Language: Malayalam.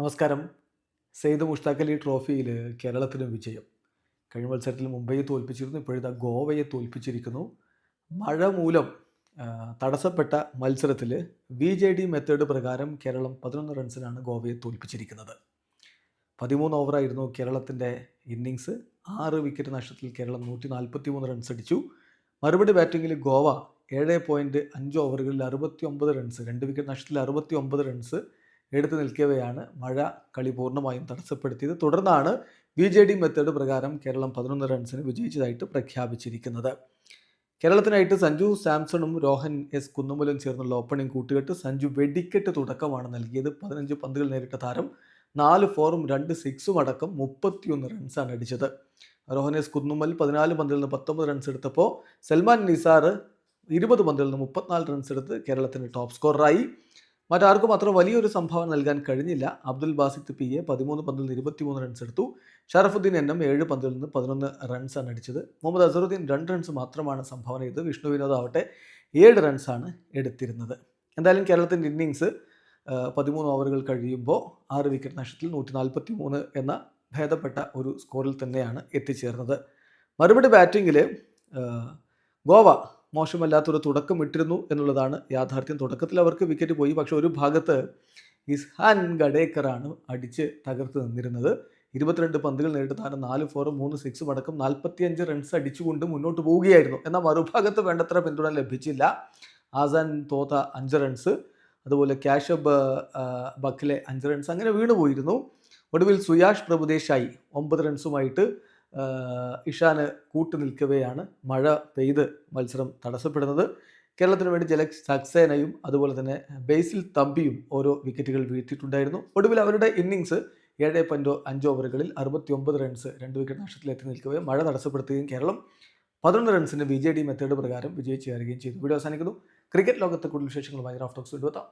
നമസ്കാരം. സെയ്ദ് മുഷ്താഖ് അലി ട്രോഫിയിൽ കേരളത്തിന് വിജയം. കഴിഞ്ഞ മത്സരത്തിൽ മുംബൈയെ തോൽപ്പിച്ചിരുന്നു ഇപ്പോഴത്തെ ഗോവയെ തോൽപ്പിച്ചിരിക്കുന്നു. മഴ മൂലം തടസ്സപ്പെട്ട മത്സരത്തിൽ വി ജെ ഡി മെത്തേഡ് പ്രകാരം കേരളം പതിനൊന്ന് റൺസിനാണ് ഗോവയെ തോൽപ്പിച്ചിരിക്കുന്നത്. പതിമൂന്ന് ഓവറായിരുന്നു കേരളത്തിന്റെ ഇന്നിങ്സ്. ആറ് വിക്കറ്റ് നഷ്ടത്തിൽ കേരളം നൂറ്റി നാൽപ്പത്തി മൂന്ന് റൺസ് അടിച്ചു. മറുപടി ബാറ്റിങ്ങിൽ ഗോവ ഏഴ് പോയിന്റ് അഞ്ച് ഓവറുകളിൽ അറുപത്തി ഒമ്പത് റൺസ് രണ്ട് വിക്കറ്റ് നഷ്ടത്തിൽ അറുപത്തി ഒമ്പത് റൺസ് എടുത്തു നിൽക്കവെയാണ് മഴ കളി പൂർണമായും തടസ്സപ്പെടുത്തിയത്. തുടർന്നാണ് ബി ജെ ഡി മെത്തേഡ് പ്രകാരം കേരളം പതിനൊന്ന് റൺസിന് വിജയിച്ചതായിട്ട് പ്രഖ്യാപിച്ചിരിക്കുന്നത്. കേരളത്തിനായിട്ട് സഞ്ജു സാംസണും രോഹൻ എസ് കുന്നുമലും ചേർന്നുള്ള ഓപ്പണിംഗ് കൂട്ടുകെട്ട് സഞ്ജു വെടിക്കെട്ട് തുടക്കമാണ് നൽകിയത്. പതിനഞ്ച് പന്തുകൾ നേരിട്ട താരം നാല് ഫോറും രണ്ട് സിക്സും അടക്കം മുപ്പത്തിയൊന്ന് റൺസാണ് അടിച്ചത്. രോഹൻ എസ് കുന്നുമൽ പതിനാല് പന്തിൽ നിന്ന് പത്തൊമ്പത് റൺസ് എടുത്തപ്പോൾ സൽമാൻ നിസാർ ഇരുപത് പന്തിൽ നിന്ന് മുപ്പത്തിനാല് റൺസ് എടുത്ത് കേരളത്തിന് ടോപ്പ് സ്കോററായി മറ്റാർക്കും അത്ര വലിയൊരു സംഭാവന നൽകാൻ കഴിഞ്ഞില്ല. അബ്ദുൽ ബാസിത്ത് പി എ പതിമൂന്ന് പന്തിൽ നിന്ന് ഇരുപത്തിമൂന്ന് റൺസ് എടുത്തു. ഷറഫുദ്ദീൻ എൻ എം ഏഴ് പന്തിൽ നിന്ന് പതിനൊന്ന് റൺസാണ് അടിച്ചത്. മുഹമ്മദ് അസറുദ്ദീൻ രണ്ട് റൺസ് മാത്രമാണ് സംഭാവന ചെയ്തത്. വിഷ്ണു വിനോദ് ആവട്ടെ ഏഴ് റൺസാണ് എടുത്തിരുന്നത്. എന്തായാലും കേരളത്തിന്റെ ഇന്നിങ്സ് പതിമൂന്ന് ഓവറുകൾ കഴിയുമ്പോൾ ആറ് വിക്കറ്റ് നഷ്ടത്തിൽ നൂറ്റി നാൽപ്പത്തി മൂന്ന് എന്ന ഭേദപ്പെട്ട ഒരു സ്കോറിൽ തന്നെയാണ് എത്തിച്ചേർന്നത്. മറുപടി ബാറ്റിങ്ങിൽ ഗോവ മോശമല്ലാത്തൊരു തുടക്കം ഇട്ടിരുന്നു എന്നുള്ളതാണ് യാഥാർത്ഥ്യം. തുടക്കത്തിൽ അവർക്ക് വിക്കറ്റ് പോയി. പക്ഷെ ഒരു ഭാഗത്ത് ഇസ്ഹാൻ ഗഡേക്കറാണ് അടിച്ച് തകർത്ത് നിന്നിരുന്നത്. ഇരുപത്തിരണ്ട് പന്തുകൾ നേരിട്ട് താൻ നാല് ഫോറും മൂന്ന് സിക്സും അടക്കം നാൽപ്പത്തിയഞ്ച് റൺസ് അടിച്ചുകൊണ്ട് മുന്നോട്ട് പോവുകയായിരുന്നു. എന്നാൽ മറുഭാഗത്ത് വേണ്ടത്ര പിന്തുണ ലഭിച്ചില്ല. ആസാൻ തോത്ത അഞ്ച് റൺസ് അതുപോലെ ക്യാഷബ് ബക്കിലെ അഞ്ച് റൺസ് അങ്ങനെ വീണുപോയിരുന്നു. ഒടുവിൽ സുയാഷ് പ്രഭുദേശായി ഒമ്പത് റൺസുമായിട്ട് ഇഷാന് കൂട്ടു നിൽക്കവെയാണ് മഴ പെയ്ത് മത്സരം തടസ്സപ്പെടുന്നത്. കേരളത്തിന് വേണ്ടി ജലക് സക്സേനയും അതുപോലെ തന്നെ ബേസിൽ തമ്പിയും ഓരോ വിക്കറ്റുകൾ വീഴ്ത്തിയിട്ടുണ്ടായിരുന്നു. ഒടുവിൽ അവരുടെ ഇന്നിങ്സ് ഏഴ് പോയിന്റോ അഞ്ച് ഓവറുകളിൽ അറുപത്തി ഒമ്പത് റൺസ് രണ്ട് വിക്കറ്റ് നഷ്ടത്തിൽ എത്തി നിൽക്കുകയും മഴ തടസ്സപ്പെടുത്തുകയും കേരളം പതിനൊന്ന് റൺസിന് ബി ജെ ഡി മെത്തേഡ് പ്രകാരം വിജയിച്ചു കയറുകയും ചെയ്തു. വീഡിയോ അവസാനിക്കുന്നു. ക്രിക്കറ്റ് ലോകത്തെ കൂടുതൽ വിശേഷങ്ങളുമായി റാഫ്റ്റോക്സ് എടുത്താം